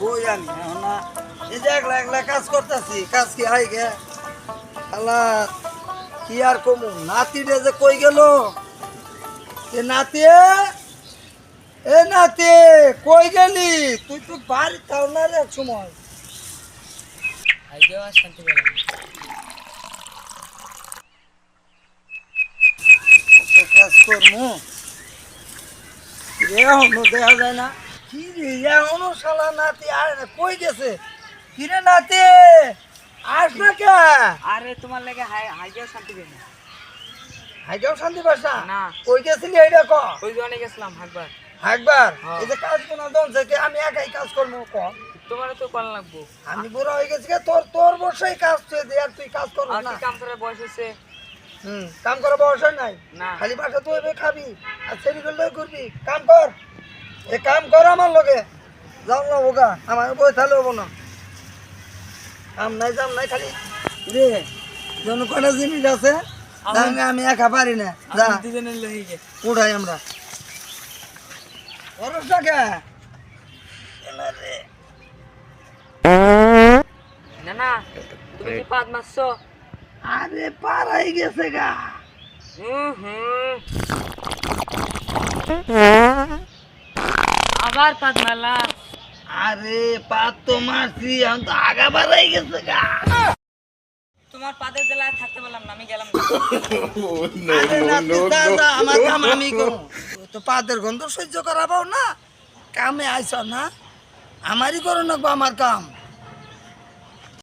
কই আমি না এই যে একলা একলা কাজ করতেছি কাজ কি হাই গে? কি আর কমু? নাতি রে যে কই গেল? এ নাতি এ নাতি কই গেলি? তুই তো বাড়ি তাও না রে সময়। আজকেও শান্তি পেলাম কাজ করমু? এখনও দেখা যায় না। কি রে এখনও শালা নাতি? আর কই গেছে? কি রে নাতি? আস না কে? আরে তোমার লাগে হাই শান্তি না। শান্তি পাস না? না। কই গেছিলি এইটা ক? ওই গেছিলাম একবার একবার হ্যাঁ। এই যে কাজ কোনা থেকে আমি একাই কাজ করব ক? তোমারও তো কল লাগবো। আমি বুড়া হয়ে গেছি তোর তোর বসেই কাজ তুই দে আর তুই কাজ আর না। কি কাম করার বয়স হুম কাম করে বসে নাই? না। খালি বাসা তুই খাবি আর সেরি করলে করবি কাম কর। এ কাম কর আমার লগে। যাও না ওগা আমার বই তাহলে হব না। কাম নাই যাম নাই খালি। রে জন কটা জিনিস আছে আমি একা পারি না। যা। উঠাই আমরা। খরচ টাকা না না তুমি কি পাত মারছো? আরে পারাই গেছে গা। হুম হুম। আবার পাত মারলা আরে পাত তো মারছি আমি তো আগা বাড়াই গেছে গা। তোমার পাদের জেলায় থাকতে পারলাম না আমি গেলাম আমার কাম আমি তো পাদের গন্ধ সহ্য করাবো না কামে আইস না। আমারই করো না আমার কাম।